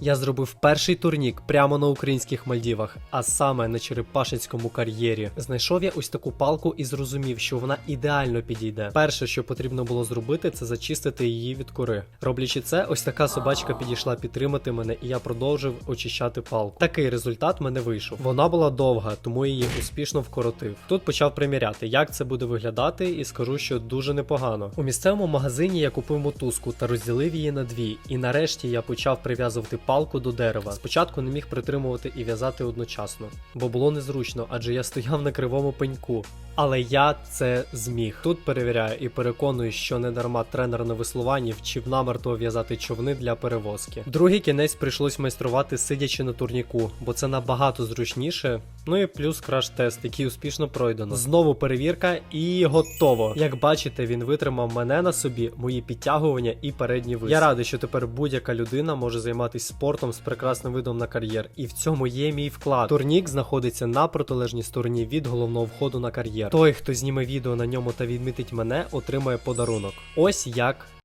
Я зробив перший турнік прямо на українських Мальдівах, а саме на Черепашинському кар'єрі. Знайшов я ось таку палку і зрозумів, що вона ідеально підійде. Перше, що потрібно було зробити, це зачистити її від кори. Роблячи це, ось така собачка підійшла підтримати мене, і я продовжив очищати палку. Такий результат мене вийшов. Вона була довга, тому її успішно вкоротив. Тут почав приміряти, як це буде виглядати, і скажу, що дуже непогано. У місцевому магазині я купив мотузку та розділив її на дві. І нарешті я почав прив'язувати палку до дерева. Спочатку не міг притримувати і в'язати одночасно, бо було незручно, адже я стояв на кривому пеньку. Але я це зміг. Тут перевіряю і переконую, що не дарма тренер на веслуванні вчив намертво в'язати човни для перевозки. Другий кінець прийшлось майструвати сидячи на турніку, бо це набагато зручніше. Ну і плюс краш-тест, який успішно пройдено. Знову перевірка і готово. Як бачите, він витримав мене на собі, мої підтягування і передні виси. Я радий, що тепер будь-яка людина може займатися спортом з прекрасним видом на кар'єр, і в цьому є мій вклад. Турнік знаходиться на протилежній стороні від головного входу на кар'єр. Той, хто зніме відео на ньому та відмітить мене, отримає подарунок. Ось як